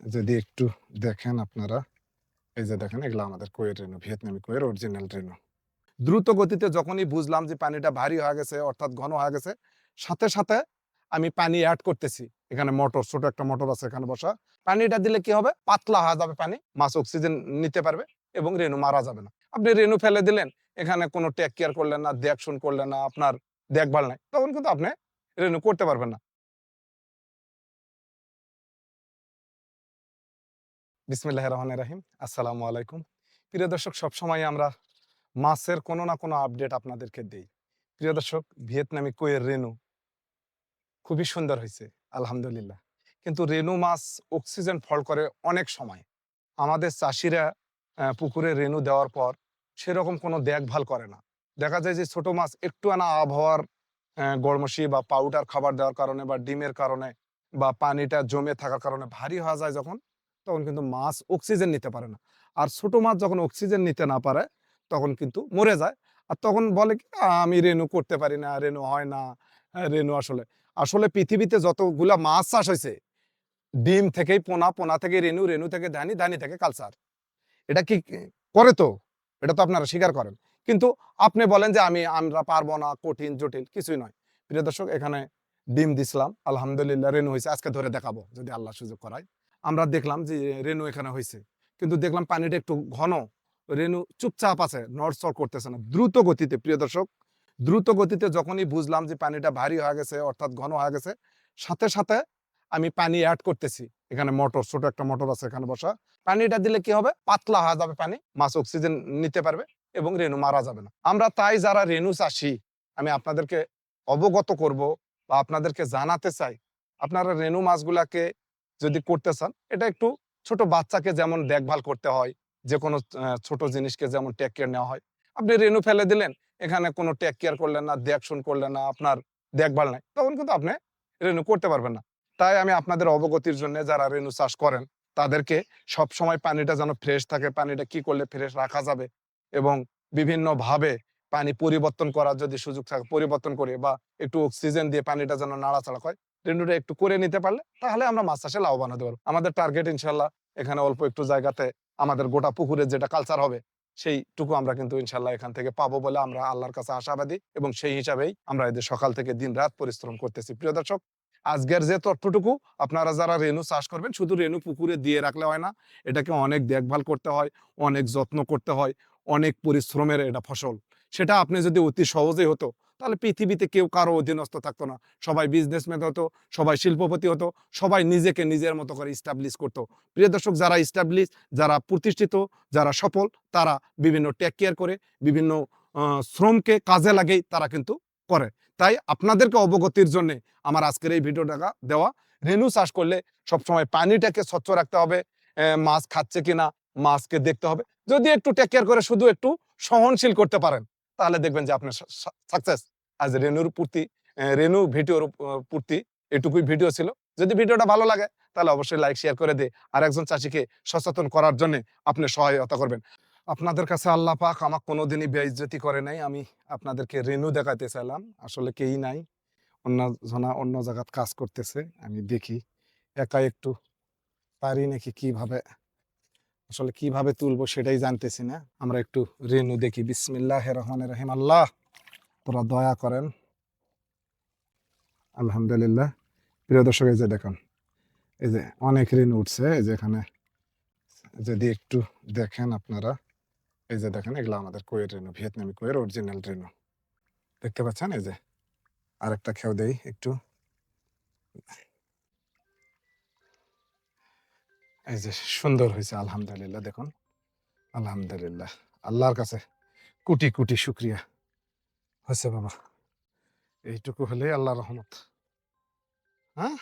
যদি একটু দেখেন আপনারা, এই যে দেখেন এগুলো আমাদের কোয়ের রেনু ভিয়েতনামি কোয়ের অরিজিনাল রেনু দ্রুত গতিতে যখনই বুঝলাম যে পানিটা ভারী হয়ে গেছে, অর্থাৎ ঘন হয়ে গেছে, সাথে সাথে আমি পানি অ্যাড করতেছি। এখানে মোটর ছোট একটা মোটর আছে এখানে বসা। পানিটা দিলে কি হবে? পাতলা হয়ে যাবে পানি মাছ অক্সিজেন নিতে পারবে এবং রেনু মারা যাবে না। আপনি রেনু ফেলে দিলেন, এখানে কোনো টেক কেয়ার করলেন না, দেখশুন করলেন না, আপনার দেখভাল নাই, তখন কিন্তু আপনি রেনু করতে পারবেন না। বিসমিল্লাহ রহমান রাহিম। আসসালামু আলাইকুম। প্রিয় দর্শক, সবসময় আমরা মাছের কোনো না কোনো আপডেট আপনাদেরকে দেই। প্রিয় দর্শক, ভিয়েতনামি কোয়ের রেনু খুবই সুন্দর হয়েছে আলহামদুলিল্লাহ। কিন্তু রেনু মাছ অক্সিজেন ফল করে অনেক সময়। আমাদের চাষিরা পুকুরে রেনু দেওয়ার পর সেরকম কোনো দেখভাল করে না। দেখা যায় যে ছোট মাছ একটু আনা আবহাওয়ার গরমসি বা পাউডার খাবার দেওয়ার কারণে বা ডিমের কারণে বা পানিটা জমে থাকার কারণে ভারী হওয়া যায় যখন। তখন কিন্তু মাছ অক্সিজেন নিতে পারে না। আর ছোট মাছ যখন অক্সিজেন নিতে না পারে তখন কিন্তু মরে যায়। আর তখন বলে কি আমি রেনু করতে পারি না রেনু হয় না হ্যাঁ, রেনু আসলে। আসলে পৃথিবীতে যতগুলা মাছ চাষ হয়েছে ডিম থেকেই পোনা পোনা থেকে রেনু রেনু থেকে ধানি ধানি থেকে কালচার এটা কি করে তো? এটা তো আপনারা স্বীকার করেন। কিন্তু আপনি বলেন যে আমি আমরা পারব না কঠিন জটিল কিছুই নয়। প্রিয় দর্শক এখানে ডিম দিছিলাম। আলহামদুলিল্লাহ রেনু হয়েছে। আজকে ধরে দেখাবো যদি আল্লাহ সুযোগ করায়। আমরা দেখলাম যে রেনু এখানে হয়েছে। কিন্তু দেখলাম পানিটা একটু ঘন। রেনু চুপচাপ আছে, নড়চড় করতেছে না। দ্রুত গতিতে, প্রিয় দর্শক, দ্রুত গতিতে যখনই বুঝলাম যে পানিটা ভারী হয়ে গেছে, অর্থাৎ ঘন হয়ে গেছে, সাথে সাথে আমি পানি অ্যাড করতেছি। এখানে মোটর ছোট একটা মোটর আছে এখানে বসা। পানিটা দিলে কি হবে? পাতলা হয়ে যাবে পানি মাছ অক্সিজেন নিতে পারবে এবং রেনু মারা যাবে না। আমরা তাই যারা রেনু চাষি, আমি আপনাদেরকে অবগত করব বা আপনাদেরকে জানাতে চাই, আপনারা রেনু মাছগুলাকে যদি করতে চান এটা একটু ছোট বাচ্চাকে যেমন দেখভাল করতে হয় যে কোনো ছোট জিনিসকে যেমন টেক কেয়ার নেওয়া হয়। আপনি রেনু ফেলে দিলেন এখানে কোনো টেক কেয়ার করলেন না দেখশুন করলেন না আপনার দেখভাল নাই তখন কিন্তু আপনি রেনু করতে পারবেন না। তাই আমি আপনাদের অবগতির জন্য যারা রেনু চাষ করেন তাদেরকে সব সময় পানিটা যেন ফ্রেশ থাকে পানিটা কি করলে ফ্রেশ রাখা যাবে এবং বিভিন্ন ভাবে পানি পরিবর্তন করার যদি সুযোগ থাকে পরিবর্তন করে বা একটু অক্সিজেন দিয়ে পানিটা যেন নাড়াচাড়া হয় রেনুটা একটু করে নিতে পারলে, তাহলে আমরা মাছ চাষে লাভবান হতে পারব। আমাদের টার্গেট ইনশাল্লাহ এখানে অল্প একটু জায়গাতে আমাদের গোটা পুকুরের যেটা কালচার হবে, সেইটুকু আমরা কিন্তু ইনশাল্লাহ এখান থেকে পাবো বলে আমরা আল্লাহর কাছে আশাবাদী এবং সেই হিসাবেই আমরা এদের সকাল থেকে দিন রাত পরিশ্রম করতেছি। প্রিয় দর্শক, আজকের যে তথ্যটুকু আপনারা যারা রেনু চাষ করবেন, শুধু রেনু পুকুরে দিয়ে রাখলে হয় না, এটাকে অনেক দেখভাল করতে হয়, অনেক যত্ন করতে হয়, অনেক পরিশ্রমের এটা ফসল। সেটা আপনি যদি অতি সহজেই হতো তাহলে পৃথিবীতে কেউ কারও অধীনস্থ থাকতো না। সবাই বিজনেসম্যান হতো, সবাই শিল্পপতি হতো, সবাই নিজেকে নিজের মতো করে ইস্টাবলিশ করতো। প্রিয় দর্শক, যারা ইস্টাবলিশ যারা প্রতিষ্ঠিত, যারা সফল, তারা বিভিন্ন টেক কেয়ার করে, বিভিন্ন শ্রমকে কাজে লাগেই তারা কিন্তু করে। তাই আপনাদেরকে অবগতির জন্য আমার আজকের এই ভিডিওটা দেওয়া। রেনু চাষ করলে সবসময় পানিটাকে স্বচ্ছ রাখতে হবে মাছ খাচ্ছে কিনা, মাছকে দেখতে হবে। যদি একটু টেক কেয়ার করে, শুধু একটু সহনশীল করতে পারেন। তাহলে দেখবেন যে আপনার সাকসেস আজ রেনুর প্রতি রেনু ভিডিওর প্রতি এটুকুই ভিডিও ছিল। যদি ভিডিওটা ভালো লাগে, তাহলে অবশ্যই লাইক শেয়ার করে দিয়ে আর একজন চাষিকে সচেতন করার জন্য আপনি সহায়তা করবেন। আপনাদের কাছে আল্লাহ পাক আমার কোনোদিনই বেইজ্জতি করে নাই। আমি আপনাদেরকে রেনু দেখাতে চাইলাম। আসলে কেই নাই। অন্য জনা অন্য জায়গাত কাজ করতেছে। আমি দেখি। একা একটু পারি নাকি কীভাবে? আসলে কীভাবে তুলবো সেটাই জানতেছি না। আমরা একটু রেনু দেখি। বিসমিল্লাহ রহমান রহিম। আল্লাহ, তোরা দয়া করেন। আলহামদুলিল্লাহ। প্রিয় দর্শক, এই যে দেখুন, এই যে অনেক ঋণ উঠছে। এই যে এখানে যদি একটু দেখেন আপনারা, এই যে দেখেন, এগুলো আমাদের কোয়ের রেনু, ভিয়েতনামি কোয়ের অরিজিনাল রেনু। দেখতে পাচ্ছেন? এই যে আরেকটা খেও দেই একটু। এই যে সুন্দর হয়েছে, আলহামদুলিল্লাহ। দেখুন, আলহামদুলিল্লাহ। আল্লাহর কাছে কোটি কোটি শুক্রিয়া। হয়েছে বাবা। এইটুকু হলেই আল্লাহ রহমত। হ্যাঁ?